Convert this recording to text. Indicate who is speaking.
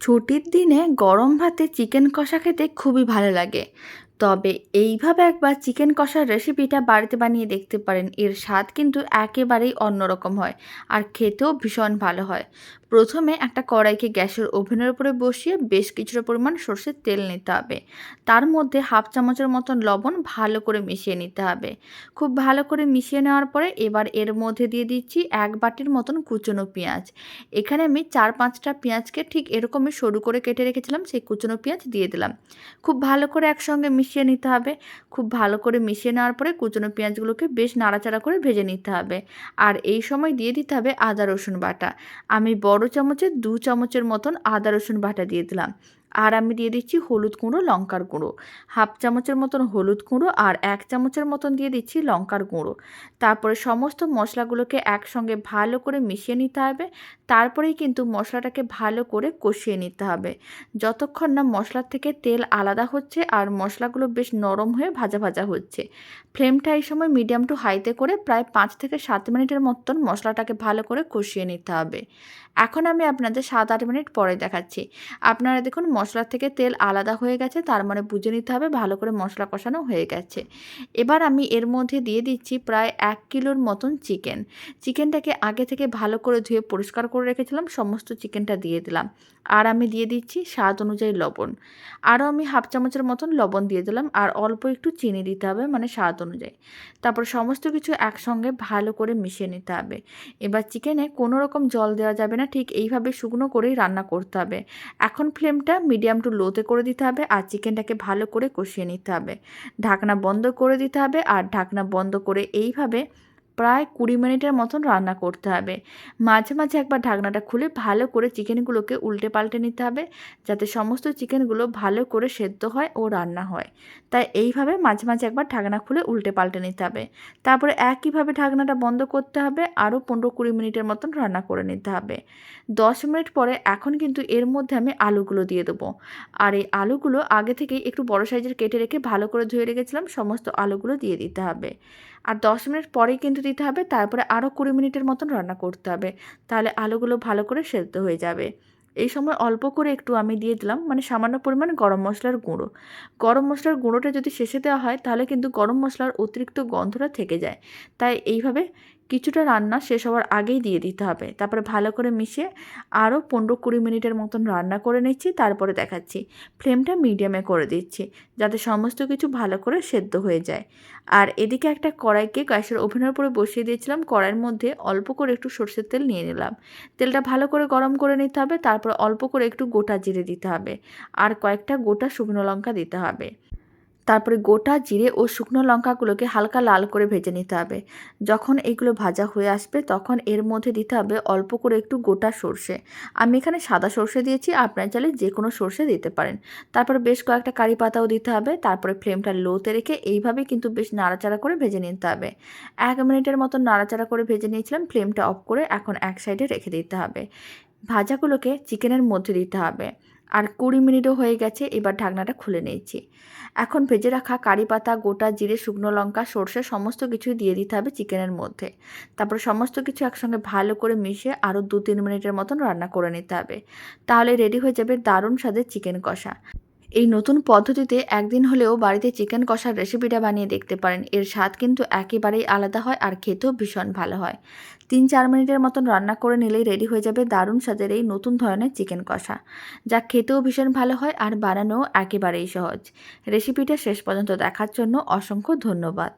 Speaker 1: ছুটির দিনে গরম ভাতে চিকেন কষা খেতে খুবই ভালো লাগে। তবে এইভাবে একবার চিকেন কষার রেসিপিটা বাড়িতে বানিয়ে দেখতে পারেন। এর স্বাদ কিন্তু একেবারেই অন্যরকম হয় আর খেতেও ভীষণ ভালো হয়। প্রথমে একটা কড়াইকে গ্যাসের ওভেনের উপরে বসিয়ে বেশ কিছুটা পরিমাণ সর্ষের তেল নিতে হবে। তার মধ্যে হাফ চামচের মতন লবণ ভালো করে মিশিয়ে নিতে হবে। খুব ভালো করে মিশিয়ে নেওয়ার পরে এবার এর মধ্যে দিয়ে দিচ্ছি এক বাটির মতন কুচনো পেঁয়াজ। এখানে আমি চার পাঁচটা পেঁয়াজকে ঠিক এরকমই সরু করে কেটে রেখেছিলাম, সেই কুচনো পেঁয়াজ দিয়ে দিলাম। খুব ভালো করে একসঙ্গে মিশিয়ে নিতে হবে। খুব ভালো করে মিশিয়ে নেওয়ার পরে কুচনো পেঁয়াজগুলোকে বেশ নাড়াচাড়া করে ভেজে নিতে হবে। আর এই সময় দিয়ে দিতে হবে আদা রসুন বাটা। আমি বড় চামচের দু চামচের মতন আদা রসুন বাটা দিয়ে দিলাম। আর আমি দিয়ে দিচ্ছি হলুদ গুঁড়ো, লঙ্কার গুঁড়ো। হাফ চামচের মতন হলুদ গুঁড়ো আর এক চামচের মতন দিয়ে দিচ্ছি লঙ্কার গুঁড়ো। তারপরে সমস্ত মশলাগুলোকে একসঙ্গে ভালো করে মিশিয়ে নিতে হবে। তারপরেই কিন্তু মশলাটাকে ভালো করে কষিয়ে নিতে হবে। যতক্ষণ না মশলার থেকে তেল আলাদা হচ্ছে আর মশলাগুলো বেশ নরম হয়ে ভাজা ভাজা হচ্ছে। ফ্লেমটা এই সময় মিডিয়াম টু হাইতে করে প্রায় পাঁচ থেকে সাত মিনিটের মতন মশলাটাকে ভালো করে কষিয়ে নিতে হবে। এখন আমি আপনাদের সাত আট মিনিট পরে দেখাচ্ছি। আপনারা দেখুন মশলার থেকে তেল আলাদা হয়ে গেছে, তার মানে বুঝে নিতে হবে ভালো করে মশলা কষানো হয়ে গেছে। এবার আমি এর মধ্যে দিয়ে দিচ্ছি প্রায় এক কিলোর মতন চিকেন। চিকেনটাকে আগে থেকে ভালো করে ধুয়ে পরিষ্কার করে রেখেছিলাম, সমস্ত চিকেনটা দিয়ে দিলাম। আর আমি দিয়ে দিচ্ছি স্বাদ অনুযায়ী লবণ। আরও আমি হাফ চামচের মতন লবণ দিয়ে দিলাম, আর অল্প একটু চিনি দিতে হবে মানে স্বাদ অনুযায়ী। তারপর সমস্ত কিছু একসঙ্গে ভালো করে মিশিয়ে নিতে হবে। এবার চিকেনে কোনো রকম জল দেওয়া যাবে না, ঠিক এইভাবে শুকনো করেই রান্না করতে হবে। এখন ফ্লেমটা মিডিয়াম টু লোতে করে দিতে হবে আর চিকেনটাকে ভালো করে কষিয়ে নিতে হবে। ঢাকনা বন্ধ করে দিতে হবে আর ঢাকনা বন্ধ করে এইভাবে প্রায় কুড়ি মিনিটের মতন রান্না করতে হবে। মাঝে মাঝে একবার ঢাকনাটা খুলে ভালো করে চিকেনগুলোকে উল্টে পাল্টে নিতে হবে, যাতে সমস্ত চিকেনগুলো ভালো করে সেদ্ধ হয় ও রান্না হয়। তাই এইভাবে মাঝে মাঝে একবার ঢাকনা খুলে উল্টে পাল্টে নিতে হবে। তারপরে একইভাবে ঢাকনাটা বন্ধ করতে হবে, আরও পনেরো কুড়ি মিনিটের মতন রান্না করে নিতে হবে। দশ মিনিট পরে এখন কিন্তু এর মধ্যে আমি আলুগুলো দিয়ে দেবো। আর এই আলুগুলো আগে থেকেই একটু বড় সাইজের কেটে রেখে ভালো করে ধুয়ে রেখেছিলাম, সমস্ত আলুগুলো দিয়ে দিতে হবে। আর দশ মিনিট পরেই কিন্তু দিতে হবে, তারপরে আরও কুড়ি মিনিটের মতন রান্না করতে হবে, তাহলে আলুগুলো ভালো করে সেদ্ধ হয়ে যাবে। এই সময় অল্প করে একটু আমি দিয়ে দিলাম মানে সামান্য পরিমাণ গরম মশলার গুঁড়ো। গরম মশলার গুঁড়োটা যদি শেষে দেওয়া হয়, তাহলে কিন্তু গরম মশলার অতিরিক্ত গন্ধটা থেকে যায়। তাই এইভাবে কিছুটা রান্না শেষ হওয়ার আগেই দিয়ে দিতে হবে। তারপরে ভালো করে মিশিয়ে আরও পনেরো কুড়ি মিনিটের মতন রান্না করে নিচ্ছি, তারপরে দেখাচ্ছি। ফ্লেমটা মিডিয়ামে করে দিচ্ছি, যাতে সমস্ত কিছু ভালো করে সেদ্ধ হয়ে যায়। আর এদিকে একটা কড়াইকে গ্যাসের ওভেনের উপরে বসিয়ে দিয়েছিলাম, কড়াইয়ের মধ্যে অল্প করে একটু সর্ষের তেল নিয়ে নিলাম। তেলটা ভালো করে গরম করে নিতে হবে, তারপর অল্প করে একটু গোটা জিরে দিতে হবে, আর কয়েকটা গোটা শুকনো লঙ্কা দিতে হবে। তারপরে গোটা জিরে ও শুকনো লঙ্কাগুলোকে হালকা লাল করে ভেজে নিতে হবে। যখন এগুলো ভাজা হয়ে আসবে, তখন এর মধ্যে দিতে হবে অল্প করে একটু গোটা সর্ষে। আমি এখানে সাদা সর্ষে দিয়েছি, আপনার চাইলে যে কোনো সর্ষে দিতে পারেন। তারপরে বেশ কয়েকটা কারি পাতাও দিতে হবে, তারপরে ফ্লেমটা লোতে রেখে এইভাবে কিন্তু বেশ নাড়াচাড়া করে ভেজে নিতে হবে। এক মিনিটের মতো নাড়াচাড়া করে ভেজে নিয়েছিলাম, ফ্লেমটা অফ করে এখন এক সাইডে রেখে দিতে হবে। ভাজাগুলোকে চিকেনের মধ্যে দিতে হবে। আর কুড়ি মিনিটও হয়ে গেছে, এবার ঢাকনাটা খুলে নিয়েছি। এখন ভেজে রাখা কারি পাতা, গোটা জিরে, শুকনো লঙ্কা, সর্ষে, সমস্ত কিছুই দিয়ে দিতে হবে চিকেনের মধ্যে। তারপর সমস্ত কিছু একসঙ্গে ভালো করে মিশিয়ে আরও দু তিন মিনিটের মতন রান্না করে নিতে হবে। তাহলে রেডি হয়ে যাবে দারুণ স্বাদের চিকেন কষা। এই নতুন পদ্ধতিতে একদিন হলেও বাড়িতে চিকেন কষার রেসিপিটা বানিয়ে দেখতে পারেন। এর স্বাদ কিন্তু একেবারেই আলাদা হয় আর খেতেও ভীষণ ভালো হয়। তিন চার মিনিটের মতন রান্না করে নিলেই রেডি হয়ে যাবে দারুণ স্বাদের এই নতুন ধরনের চিকেন কষা, যা খেতেও ভীষণ ভালো হয় আর বানানোও একেবারেই সহজ। রেসিপিটা শেষ পর্যন্ত দেখার জন্য অসংখ্য ধন্যবাদ।